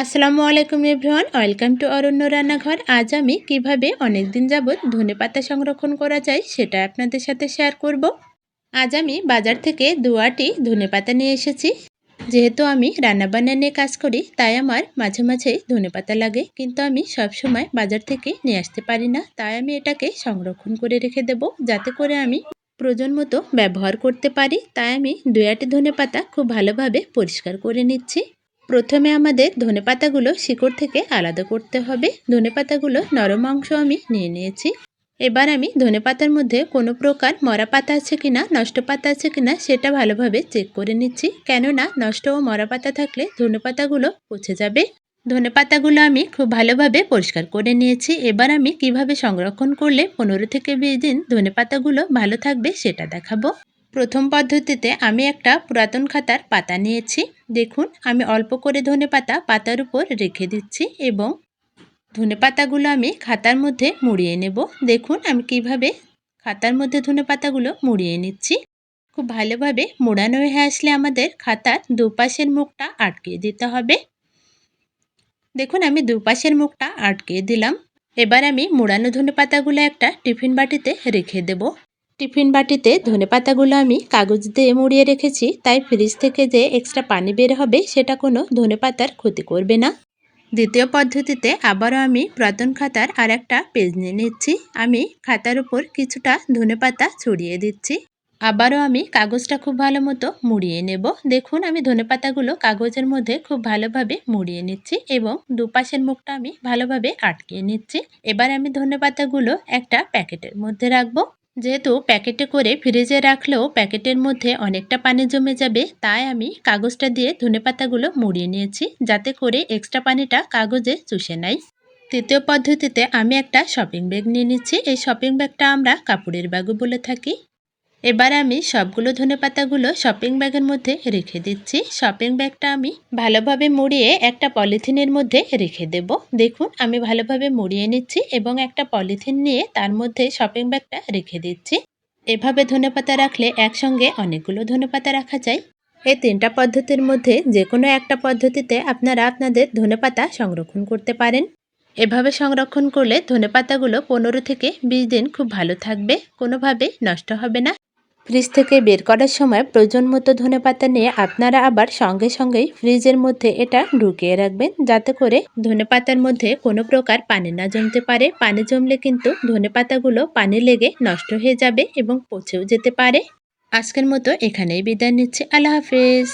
আসসালামু আলাইকুম everyone, welcome to অরণ্য রান্নাঘর। আজ আমি কীভাবে অনেক দিন যাবৎ ধনে পাতা সংরক্ষণ করা যায় সেটা আপনাদের সাথে শেয়ার করব। আজ আমি বাজার থেকে দুয়াটি ধনে পাতা নিয়ে এসেছি। যেহেতু আমি রান্নাবান্না নিয়ে কাজ করি, তাই আমার মাঝে মাঝেই ধনে পাতা লাগে। কিন্তু আমি সব সময় বাজার থেকে নিয়ে আসতে পারি না, তাই আমি এটাকে সংরক্ষণ করে রেখে দেব, যাতে করে আমি প্রয়োজন মতো ব্যবহার করতে পারি। তাই আমি দুয়াটি ধনে পাতা খুব ভালোভাবে পরিষ্কার করে নিচ্ছি। প্রথমে আমাদের ধনে পাতাগুলো শিকড় থেকে আলাদা করতে হবে। ধনে পাতাগুলো নরম অংশ আমি নিয়ে নিয়েছি। এবার আমি ধনে পাতার মধ্যে কোনো প্রকার মরা পাতা আছে কিনা, নষ্ট পাতা আছে কিনা সেটা ভালোভাবে চেক করে নিচ্ছি। কেননা নষ্ট ও মরা পাতা থাকলে ধনে পাতাগুলো পচে যাবে। ধনে পাতাগুলো আমি খুব ভালোভাবে পরিষ্কার করে নিয়েছি। এবার আমি কীভাবে সংরক্ষণ করলে পনেরো থেকে বিশ দিন ধনে পাতাগুলো ভালো থাকবে সেটা দেখাবো। প্রথম পদ্ধতিতে আমি একটা পুরাতন খাতার পাতা নিয়েছি। দেখুন, আমি অল্প করে ধনে পাতা পাতার উপর রেখে দিচ্ছি এবং ধনে পাতাগুলো আমি খাতার মধ্যে মুড়িয়ে নেব। দেখুন, আমি কীভাবে খাতার মধ্যে ধনে পাতাগুলো মুড়িয়ে নিচ্ছি। খুব ভালোভাবে মোড়ানো হয়ে আসলে আমাদের খাতার দুপাশের মুখটা আটকে দিতে হবে। দেখুন, আমি দুপাশের মুখটা আটকে দিলাম। এবার আমি মোড়ানো ধনে পাতাগুলো একটা টিফিন বাটিতে রেখে দেব। টিফিন বাটিতে ধনে পাতাগুলো আমি কাগজ দিয়ে মুড়িয়ে রেখেছি, তাই ফ্রিজ থেকে যে এক্সট্রা পানি বের হবে সেটা কোনো ধনে পাতার ক্ষতি করবে না। দ্বিতীয় পদ্ধতিতে আবারও আমি পুরাতন খাতার আর একটা পেজ নিয়ে নিচ্ছি। আমি খাতার উপর কিছুটা ধনে পাতা ছড়িয়ে দিচ্ছি। আবারও আমি কাগজটা খুব ভালো মতো মুড়িয়ে নেব। দেখুন, আমি ধনে পাতাগুলো কাগজের মধ্যে খুব ভালোভাবে মুড়িয়ে নিচ্ছি এবং দুপাশের মুখটা আমি ভালোভাবে আটকিয়ে নিচ্ছি। এবার আমি ধনে পাতাগুলো একটা প্যাকেটের মধ্যে রাখব। যেহেতু প্যাকেটে করে ফ্রিজে রাখলেও প্যাকেটের মধ্যে অনেকটা পানি জমে যাবে, তাই আমি কাগজটা দিয়ে ধনে পাতাগুলো মুড়িয়ে নিয়েছি, যাতে করে এক্সট্রা পানিটা কাগজে চুষে নেয়। তৃতীয় পদ্ধতিতে আমি একটা শপিং ব্যাগ নিয়ে নিচ্ছি। এই শপিং ব্যাগটা আমরা কাপড়ের ব্যাগও বলে থাকি। এবার আমি সবগুলো ধনে পাতাগুলো শপিং ব্যাগের মধ্যে রেখে দিচ্ছি। শপিং ব্যাগটা আমি ভালোভাবে মুড়িয়ে একটা পলিথিনের মধ্যে রেখে দেব। দেখুন, আমি ভালোভাবে মুড়িয়ে নিচ্ছি এবং একটা পলিথিন নিয়ে তার মধ্যে শপিং ব্যাগটা রেখে দিচ্ছি। এভাবে ধনে পাতা রাখলে একসঙ্গে অনেকগুলো ধনে পাতা রাখা যায়। এই তিনটা পদ্ধতির মধ্যে যে কোনো একটা পদ্ধতিতে আপনারা আপনাদের ধনে পাতা সংরক্ষণ করতে পারেন। এভাবে সংরক্ষণ করলে ধনে পাতাগুলো পনেরো থেকে বিশ দিন খুব ভালো থাকবে কোনোভাবে নষ্ট হবে না। ফ্রিজ থেকে বের করার সময় প্রয়োজন মতো ধনে পাতা নিয়ে আপনারা আবার সঙ্গে সঙ্গেই ফ্রিজের মধ্যে এটা ঢুকিয়ে রাখবেন। যাতে করে ধনে পাতার মধ্যে কোনো প্রকার পানি না জমতে পারে। পানি জমলে কিন্তু ধনে পাতাগুলো পানি লেগে নষ্ট হয়ে যাবে এবং পচেও যেতে পারে। আজকের মতো এখানেই বিদায় নিচ্ছি। আল্লাহ হাফেজ।